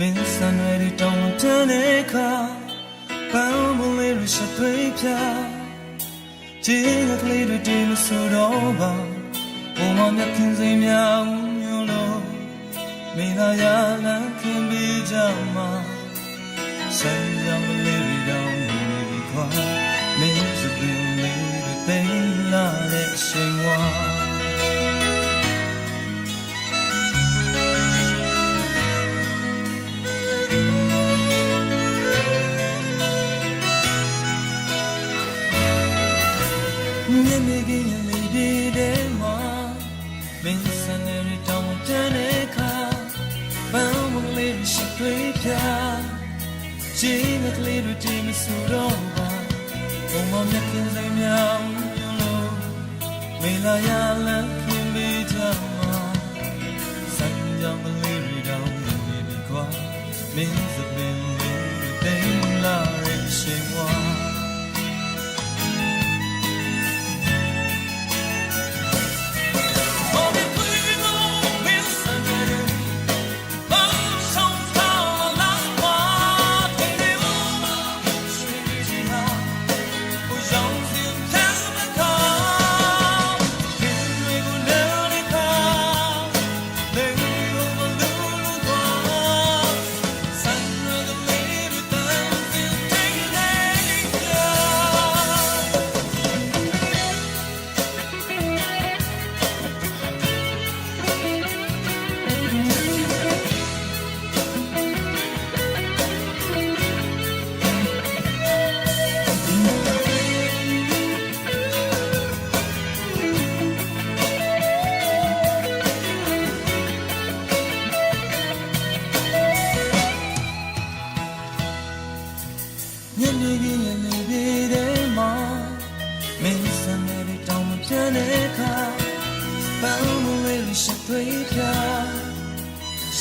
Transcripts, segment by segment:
တန်းတဲ့ခါပန်းမလေးရရှိသွေးပြချင်ကလေးတွေတင်မဆိုတော့ပါဘုံမမြတ်ခင်စိမ်များဦးညလို့မင်းသာရလန်းခင်ပြီးကြမှာဆန်းရောင်လေးတွေတောင်းနေပြီခွာမင်းစပင်လေးတွေသိမ်းလာတဲ့အချိန်ဝါ မြင်နေခင်ရလေးဒီတဲမှာမင်းစံနေရတောင်းတန်းတဲ့ခါပန်းမလေးရှိတွေ့ပြရှင်းကလေးတွေတင်မဆိုတော့ပါဘုံမမြတ်ခင်စိမ်များညလို့မင်းလာရလန်းခင်ပြီးကြမှာစံကြောင်ကလေးတွေတောင်းနေပြီကွာမင်းစပင်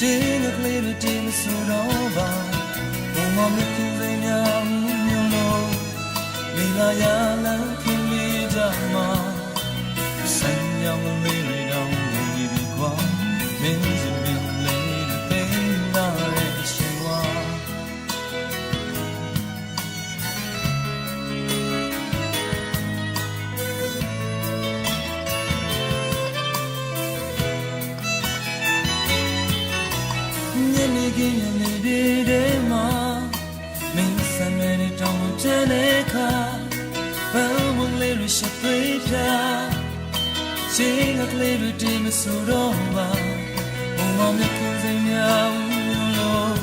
ရှင်းကလေးတွေတင်မဆိုတော့ပါဘုံမမခင်စိမ်များညလို့မိလာရလန်းခင်လေးကြမှာ နေခင်းညနေဒီတဲမှာမင်းစံမဲနဲ့တောင်းချမ်းတဲ့ခါဘယ်ဝင်လေးရရှိသေးပြချင်းကလေးတွေဒီမဆိုတော့ပါဘုံမောင်မြတ်ခင်စိမ်များဦးလို့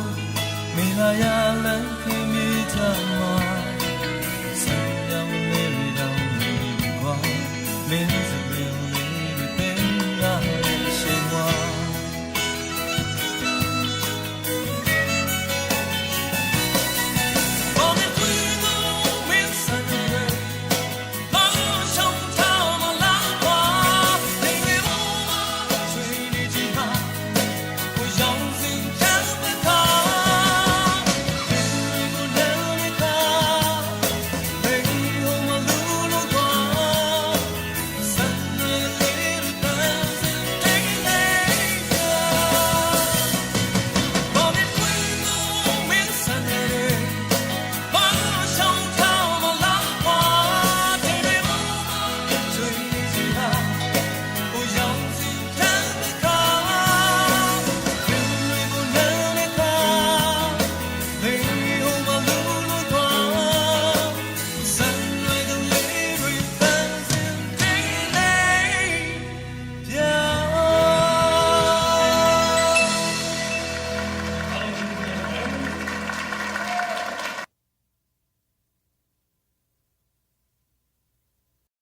မင်းလာရ